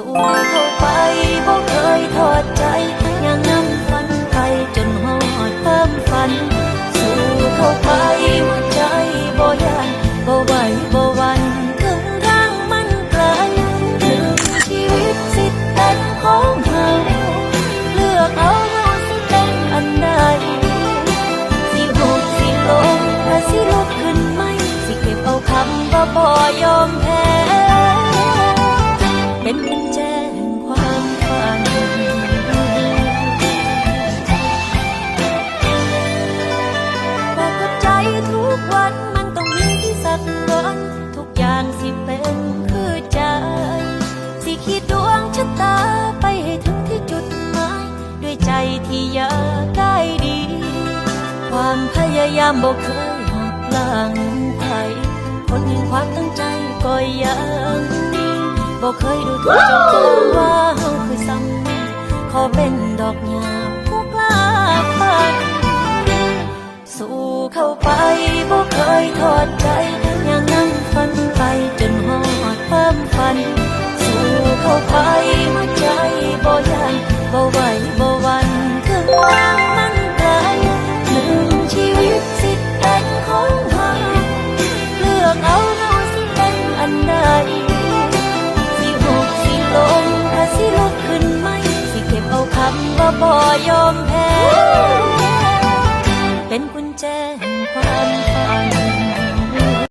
สู่เข้าไปบ่เคยทอดใจยังนำฝันไปจนหอดเพิ่มฝัน สู่เข้าไปหัวใจบ่ยันบ่ไหวบ่หวันถึงทางมันไกลถึงชีวิตสิเป็นของเฮาเลือกเอาเฮาสิเป็นอันใดสิหุบสิลงและสิลุกขึ้นไหมสิเก็บเอาคำว่าบ่ยอมแพ้ สิคิดดวงชะตาไปให้ถึงที่จุดหมาย ด้วยใจที่อยากได้ดี ความพยายามบอกเคยหักหลังใครคนแห่งความตั้งใจก็ยังมีบอกเคยดูถูกจนเกินว่าเฮาคือซ้ำขอเป็นดอกหญ้าผู้กล้าฝันสู่เข้าไปบ่เคยทอดใจยังนั่งฝันไปจนหอดเพิ่มฝัน Hoàn